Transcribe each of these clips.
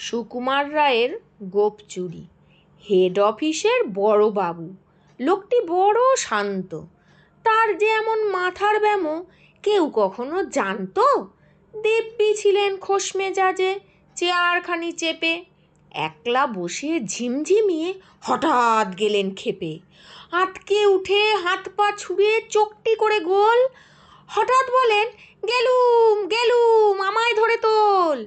সুকুমার রায়ের গোপ চুরি। হেড অফিসের বড় বাবু। লোকটি বড় শান্ত। তার যে এমন মাথার ব্যামো কেউ কখনো জানতো? দিব্যি ছিলেন খোশ মেজাজে, চেয়ারখানি চেপে। একলা বসে ঝিমঝিমিয়ে হঠাৎ গেলেন খেপে আটকে উঠে হাত পা ছুঁড়ে চোখটি করে গোল। হঠাৎ বলেন, গেলুম গেলুম আমায় ধরে তোল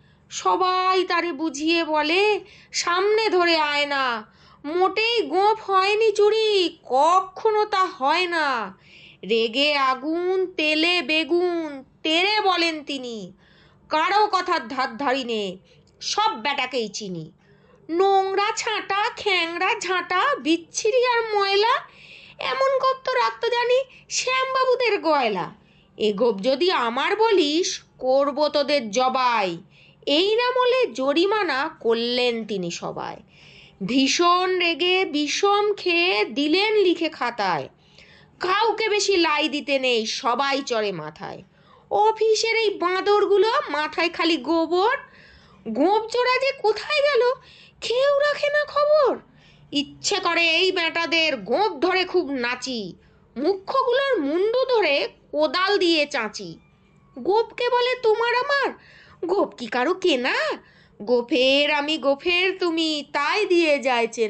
সবাই তারে বুঝিয়ে বলে, সামনে ধরে আয় না। মোটেই গোঁফ হয়নি চুরি, কখনো তা হয় না। রেগে আগুন তেলে বেগুন, তেরে বলেন তিনি। কারও কথার ধার ধারি নে, সব ব্যাটাকেই চিনি। নোংরা ছাঁটা, খ্যাংরা ঝাঁটা, বিচ্ছিরি আর ময়লা, এমন গোপ তো রাখতো জানি শ্যামবাবুদের গয়লা। এ গোপ যদি আমার বলিস, করব তোদের জবাই। এই বলে জরিমানা করলেন তিনি সবাই। ভীষণ রেগে, বিষম খেয়ে দিলেন লিখে খাতায়। কাউকে বেশি লাই দিতে নেই, সবাই চড়ে মাথায়। অফিসের এই বাঁদরগুলো মাথায় খালি গোবর। গোপ চোরা যে কোথায় গেল খেয়েও রাখে না খবর। ইচ্ছে করে এই বেটাদের গোপ ধরে খুব নাচি, মুখ্যগুলোর মুন্ডু ধরে কোদাল দিয়ে চাঁচি। গোপকে বলে, তোমার আমার? গোপ কি কারও কেনা? গোফের আমি গোফের তুমি তাই দিয়ে যায় চেনা